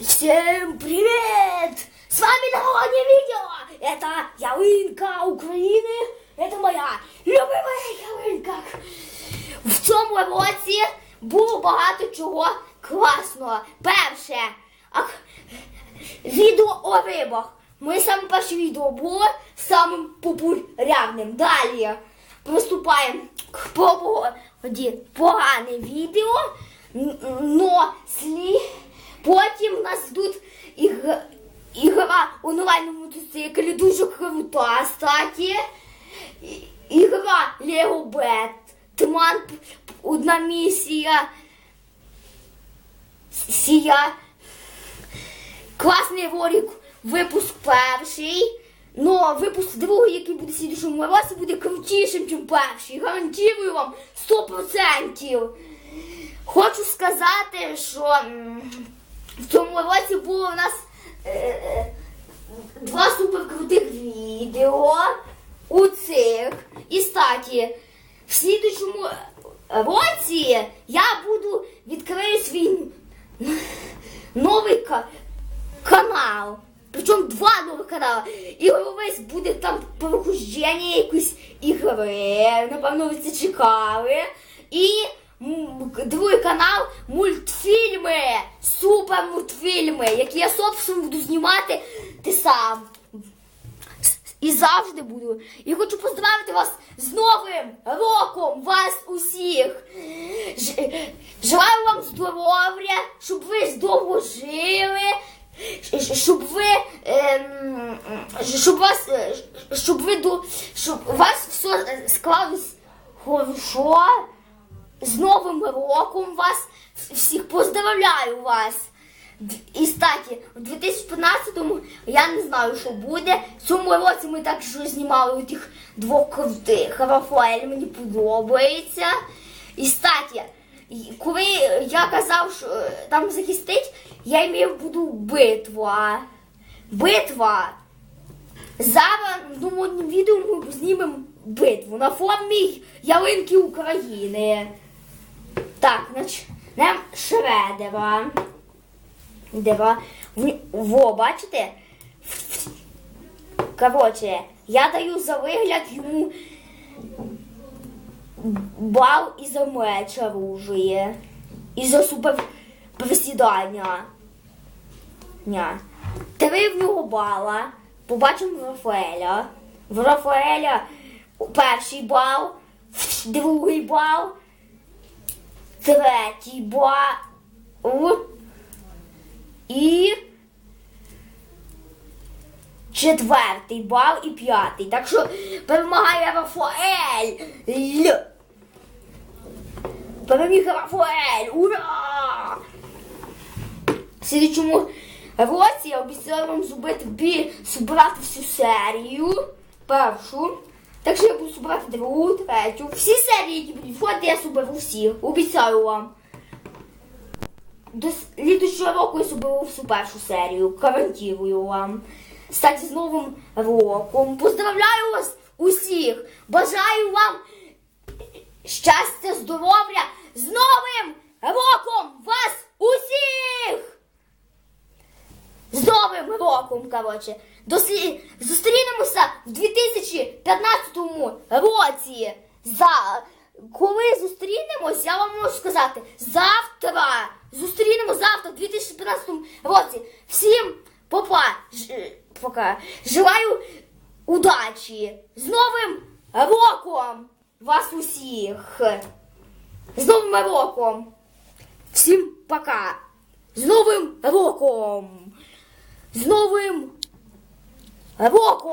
Всем привет! С вами новогоднее видео! Это ялинка Украины. Это моя любимая ялинка. В цьому році було багато чого класного. Перше, ак- відео о рибах. Ми саме перше відео було самим популярним. Далі приступаємо к погоді погане відео, н- но слі. Потім у нас тут іг- ігра онлайн на мотоциклі дуже крута, статі. Ігра Лего Бетман, одна місія. Сія. Класний ролик, випуск перший. Ну, випуск другий, який буде в слідчому році, буде крутішим, ніж перший. Гарантую вам 100%. Хочу сказати, що в цьому році було у нас е, е, два суперкрутих відео у цих. І статі, в слідчому році я буду відкрию свій новий канал. Причому два нових канали. І весь буде там прохождення якоїсь ігри. Напевно, ви це чекали. І другий канал мультфільми. Супер мультфільми, які я собственно буду знімати ти сам. І завжди буду. І хочу поздравити вас з Новим роком, вас усіх. Ж- Желаю вам здоров'я, щоб ви довго жили, щоб ви, ем, щоб вас, е, щоб ви до, щоб вас все склалось хорошо. З Новим роком вас всіх поздравляю вас. І статі, у 2015-му я не знаю, що буде. В цьому році ми так що знімали тих двох крутих. Рафаель мені подобається. І статі, коли я казав, що е, там захистить, я мав виду битва. Битва. Зараз новому відео ми знімемо битву на формі ялинки України. Так, почнемо з шредера. Дева. Во, бачите? Коротше, я даю за вигляд йому бал і за меч оружие. І за супер присідання. Ня. Три в нього бала. Побачимо в Рафаеля. В Рафаеля перший бал, другий бал, третій бал. І четвертий бал і п'ятий. Так що перемагає Рафаель. Переміг Рафаель. Ура! В слідчому році я обіцяю вам зробити бі, зібрати всю серію. Першу. Так що я буду збирати другу, третю. Всі серії, які будуть входити, я соберу всі. Обіцяю вам. До слідущого року я соберу всю першу серію. Гарантую вам. Стати з новим роком. Поздравляю вас усіх! Бажаю вам щастя, здоров'я з новим роком вас усіх! З Новим роком, коротше. Дослі... Зустрінемося в 2015 році. За... Коли зустрінемось, я вам можу сказати, завтра. Зустрінемось завтра, в 2015 році. Всім попа. Ж... Пока. Желаю удачі. З Новим роком вас усіх. З Новим роком. Всім пока. З Новим роком. З Новим роком.